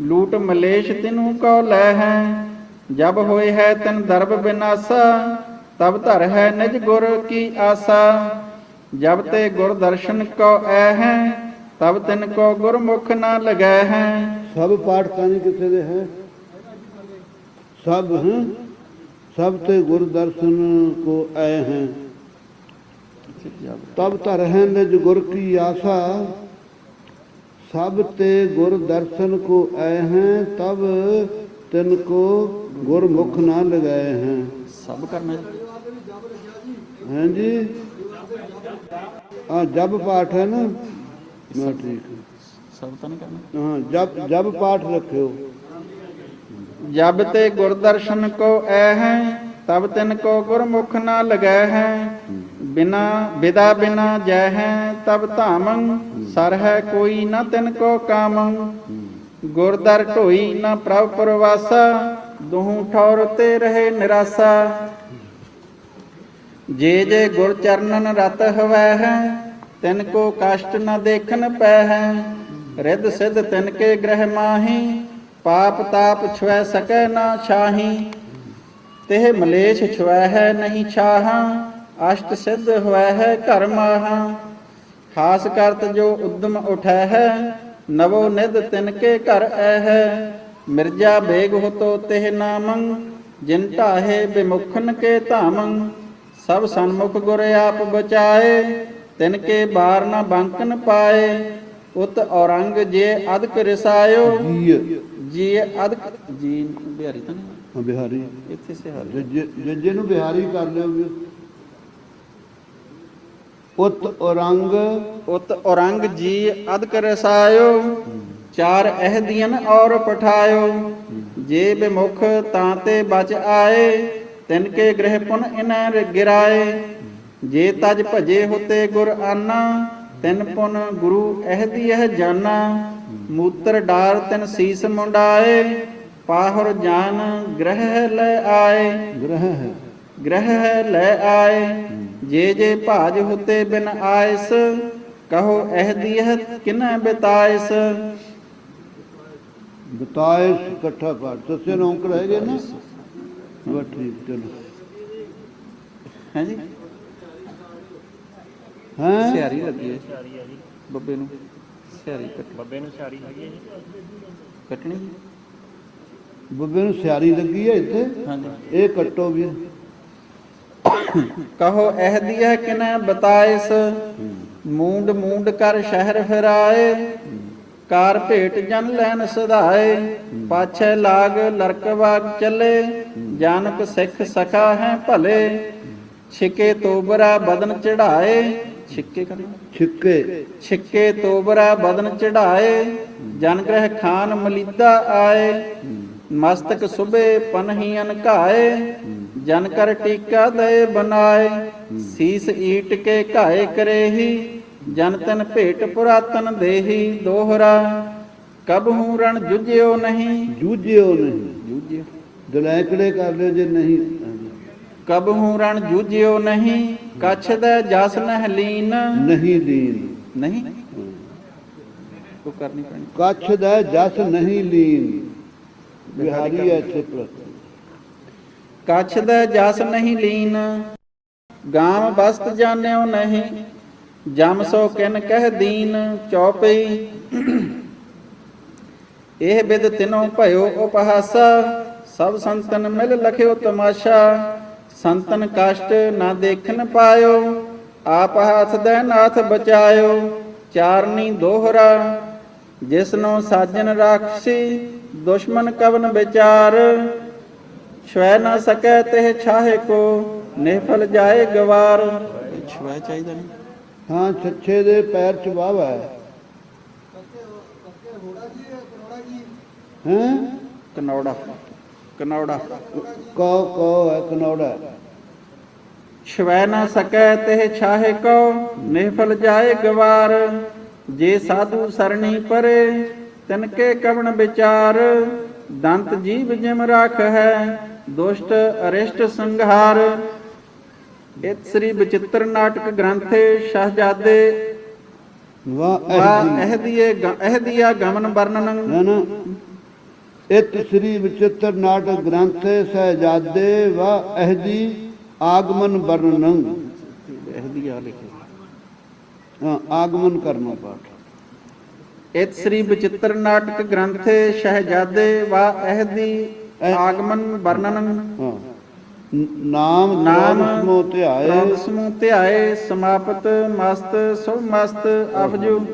ਲੂਟ ਮਲੇਸ਼ ਤਿਨੂ ਕੋ ਲੈ ਹੈ। ਜਬ ਹੋਏ ਹੈ ਤਨ ਦਰਬ ਬਿਨਾਸਾ ਤਬ ਧਰ ਹੈ ਨਿਜ ਗੁਰ ਕੀ ਆਸਾ। ਜਬ ਤੇ ਗੁਰ ਦਰਸ਼ਨ ਕੋ ਐ ਹੈ ਤਬ ਤਿਨ ਕੋ ਗੁਰਮੁਖ ਨਾ ਲਗੈ ਹੈ। ਸਭ ਪਾਠ ਕਾਨੀ ਕਿੱਥੇ ਦੇ ਹੈ? ਸਭ ਹੈ? ਸਭ ਤੇ ਗੁਰ ਦਰਸ਼ਨ ਕੋ ਆਏ ਹੈ। ਤਬ ਧਰ ਹੈ ਨਿਜ ਗੁਰ ਕੀ ਆਸਾ। सब ते गुर दर्शन को आए हैं तब तिन तिनको गुरमुख ना लगाए हैं। सब करना। हैं जी? हाँ जब पाठ है ना? मैं ठीक है। सब तो नहीं करना। हाँ जब जब पाठ रखे हो जब ते गुरदर्शन को ऐ हैं तब तिन तिनको गुरमुख ना लगाए हैं। ਬਿਨਾ ਵਿਦਾ ਬਿਨਾ ਜੈ ਹੈ ਤਬ ਧਾਮੰ, ਸਰ ਹੈ ਕੋਈ ਨਾ ਤਿਨ ਕੋ ਕਾਮੰ। ਗੁਰ ਢੋਈ ਨਾ ਪ੍ਰਭ ਪਰਵਾਸਾ, ਦੁਹੂ ਠੌਰ ਤੇ ਰਹੇ ਨਿਰਾਸਾ। ਜੇ ਜੇ ਗੁਰ ਚਰਨਨ ਰਤ ਹਵੈ ਹੈ, ਤਿਨ ਕੋ ਕਸ਼ਟ ਨ ਦੇਖਨ ਪੈ ਹੈ। ਰਿੱਧ ਸਿੱਧ ਤਿਨ ਕੇ ਗ੍ਰਹਿ ਮਾਹੀ, ਪਾਪ ਤਾਪ ਛੁਐ ਸਕੈ ਨਾ ਛਾਹੀ। ਤਿਹ ਮਲੇਸ਼ ਛੁਐ ਹੈ ਨਹੀਂ ਛਾਹਾਂ ਅਸ਼ਟ ਸਿੱਧ ਹੋਇ ਹੈ ਘਰ ਮਾਹਾ ਹਾਸ ਕਰਤ ਜੋ ਉਦਮ ਉਠੈ ਹੈ ਨਵੋ ਨਿਧ ਤਿਨ ਕੇ ਘਰ ਐ ਹੈ। ਮਿਰਜਾ ਬੇਗ ਹੋਤੋ ਤਿਹ ਨਾਮੰ ਜਿਨ ਢਾਹੇ ਬਿਮੁਖਨ ਕੇ ਧਾਮੰ। ਸਭ ਸੰਮੁਖ ਗੁਰ ਆਪ ਬਚਾਏ ਤਿਨ ਕੇ ਬਾਰ ਨਾ ਬੰਕਨ ਪਾਏ। ਉਤ ਔਰੰਗ ਜੇ ਅਦਕ ਰਸਾਇਓ ਜੀ ਅਦਕ ਜੀ ਬਿਹਾਰੀ ਤਾਂ ਹਾਂ ਬਿਹਾਰੀ। ਇੱਥੇ ਸੇ ਹਾਲ ਜੇ ਜੇ ਨੂੰ ਬਿਹਾਰੀ ਕਰ ਲਿਆ ਉਤ ਔਰੰਗ ਉਤ ਔਰੰਗ ਜੀ ਅਦ ਕਰਸਾਇਓ ਚਾਰ ਅਹਦੀਨ ਔਰ ਪਠਾਇਓ। ਜੇ ਬਿਮੁਖ ਤਾਂ ਤੇ ਬਚ ਆਏ ਤਿਨ ਕੇ ਗ੍ਰਹਿ ਪੁਨ ਇਨੈ ਗਿਰਾਏ। ਜੇ ਤਜ ਭਜੇ ਹੋਤੇ ਗੁਰ ਆਨਾ ਤਿਨ ਪੁਨ ਗੁਰੂ ਅਹਦੀ ਇਹ ਜਾਨਾ। ਮੂਤਰ ਡਾਰ ਤਿਨ ਸੀਸ ਮੁੰਡਾਏ ਪਾਹਰ ਜਾਨ ਗ੍ਰਹਿ ਲੈ ਆਏ। ਗ੍ਰਹਿ ਗ੍ਰਹਿ ਲੈ ਆਏ। ਜੇ ਜੇ ਭਾਜ ਹੁਤੇ ਬਿਨ ਆਇਸ ਕਹੋ ਅਹ ਦੀਹ ਕਿਨੈ ਬਿਤਾਇਸ? ਬਿਤਾਇਸ ਇਕੱਠਾ ਪਾਠ ਦੱਸੇ ਨਾ ਉਂਕੜ ਹੈਗੇ ਨਾ। ਬਸ ਠੀਕ ਚਲੋ। ਹਾਂਜੀ ਹਾਂ? ਸਿਆਰੀ ਲੱਗੀ ਹੈ। ਬੱਬੇ ਨੂੰ ਸਿਆਰੀ ਕੱਟ ਬੱਬੇ ਨੂੰ ਸਿਆਰੀ ਹੈਗੀ ਹੈ ਕੱਟਣੀ? ਬੱਬੇ ਨੂੰ ਸਿਆਰੀ ਲੱਗੀ ਹੈ ਇੱਥੇ? ਹਾਂਜੀ। ਇਹ ਕੱਟੋ ਵੀ। ਕਹੋ ਅਹਦੀਹ ਕਿਨੈ ਬਿਤਾਇਸ? ਮੂੰਡ ਮੂੰਡ ਕਰ ਸ਼ਹਿਰ ਫਿਰਾਏ ਕਾਰ ਭੇਟ ਜਨ ਲੈਨ ਸਧਾਏ ਪਾਛੈ ਲਾਗ ਲਰਕਵਾਗ ਚੱਲੇ ਜਾਨਕ ਸਿੱਖ ਸਖਾ ਹੈ ਭਲੇ ਛਿਕੇ ਤੋਬਰਾ ਬਦਨ ਚੜਾਏ ਛਿੱਕੇ ਕਰੇ ਛਿੱਕੇ। ਛਿੱਕੇ ਤੋਬਰਾ ਬਦਨ ਚੜਾਏ ਜਨ ਗ੍ਰਹਿ ਖਾਨ ਮਲੀਦਾ ਆਏ ਮਸਤਕ ਸੁਬੇ ਪਨਹੀ ਅਨਕਾਏ ਜਨ ਕਰ ਟੀਕਾ ਦਏ ਬਨਾਏ ਸੀਸ ਈਟ ਕੇ ਘਾਏ ਕਰੇਹੀ ਜਨ ਤਨ ਭੇਟ ਪੁਰਾਤਨ ਦੇਹੀ ਦੋਹਰਾ। ਕਬ ਹੂੰ ਰਣ ਜੁਜਿਓ ਨਹੀਂ। ਜੂਝਿਓ ਨਹੀਂ। ਜੂਜਿਓ ਦਲੈਕੜੇ ਕਰ ਲਿਓ ਜੇ ਨਹੀਂ। ਕਬ ਹੂੰ ਰਣ ਜੂਜਿਓ ਨਹੀਂ ਕਛ ਦਾ ਜਸ ਨਹਿ ਲੀਨ। ਨਹੀਂ ਲੀਨ। ਨਹੀਂ? ਉਹ ਕਰਨੀ ਪੈਣੀ। ਕੱਛ ਦਾ ਜਸ ਨਹੀਂ ਲੀਨ। ਬਿਹਾਰੀ ਹੈ ਇੱਥੇ ਪ੍ਰਤ ਕਛ ਦਾ ਜਸ ਨਹੀਂ ਲੀਨ। ਗਾਮ ਬਸਤ ਜਾਣਿਓ ਨਹੀਂ, ਜਮ ਸੋ ਕਿਨ ਕਹਿ ਦੀਨ। ਚੌਪਈ। ਇਹ ਬਿਦ ਤਿਨੋ ਭਇਓ ਉਪਹਾਸਾ, ਸਭ ਸੰਤਨ ਮਿਲ ਲਖਿਓ ਤਮਾਸ਼ਾ। ਸੰਤਨ ਕਸ਼ਟ ਨਾ ਦੇਖਨ ਪਾਇਓ, ਆਪ ਹੱਥ ਦੇ ਨਾਥ ਬਚਾਇਓ। ਚਾਰਨੀ ਦੋਹਰਾ, ਜਿਸਨੋ ਸਾਜਨ ਰਾਖਸੀ, ਦੁਸ਼ਮਨ ਕਵਨ ਵਿਚਾਰ। ਛੁਐ ਨਾ ਸਕੈ ਤੇ ਛਾਹੇ ਕੋ ਨਿਫਲ ਜਾਏ ਗਵਾਰ। ਛੁਐ ਚਾਹੀਦਾ ਨਹੀਂ ਹਾਂ ਛੱਛੇ ਦੇ ਪੈਰ ਚ ਵਾਵਾ ਹੈ ਹੈਂ? ਕਨੌੜਾ ਕਨੌੜਾ। ਕੋ ਕੋ ਹੈ ਕਨੌੜਾ। ਛੁਐ ਨਾ ਸਕੈ ਤੇ ਛਾਹੇ ਕੋ ਨਿਫਲ ਜਾਏ ਗਵਾਰ। ਜੇ ਸਾਧੂ ਸਰਣੀ ਪਰੇ ਤਿਨ ਕੇ ਕਵਣ ਵਿਚਾਰ। ਦੰਤ ਜੀਵ ਜਿਮ ਰਾਖ ਹੈ ਦੁਸ਼ਟ ਅਰਿਸ਼ਟ ਸੰਘਾਰ। ਇਤ ਸ੍ਰੀ ਬਚਿੱਤਰ ਨਾਟਕ ਗ੍ਰੰਥੇ ਸ਼ਹਜ਼ਾਦੇ ਵਾਹ ਅਹਦੀਏ ਅਹਦੀਆ ਗਮਨ ਵਰਣਨ। ਇਤ ਸ੍ਰੀ ਵਿਚਿਤ੍ਰ ਨਾਟਕ ਗ੍ਰੰਥੇ ਸਹਿਜਾਦੇ ਵਾ ਅਹਦੀ ਆਗਮਨ ਵਰਣਨ। ਇਹਦੀ ਆ ਲਿਖੇ। ਆਗਮਨ ਕਰਨਾ ਪਾਠ। ਇਤ ਸ੍ਰੀ ਬਚਿੱਤਰ ਨਾਟਕ ਗ੍ਰੰਥੇ ਸ਼ਹਿਜਾਦੇ ਵਾ ਅਹਦੀ ਆਗਮਨ ਵਰਣਨ। ਹਾਂ। ਨਾਮ ਨਾਮ ਨਾਮ ਸਮੋ ਧਿਆਏ। ਸਮੂਹ ਧਿਆਏ ਸਮਾਪਤ ਮਸਤ ਸੁਭ ਮਸਤ ਅਫਜੂ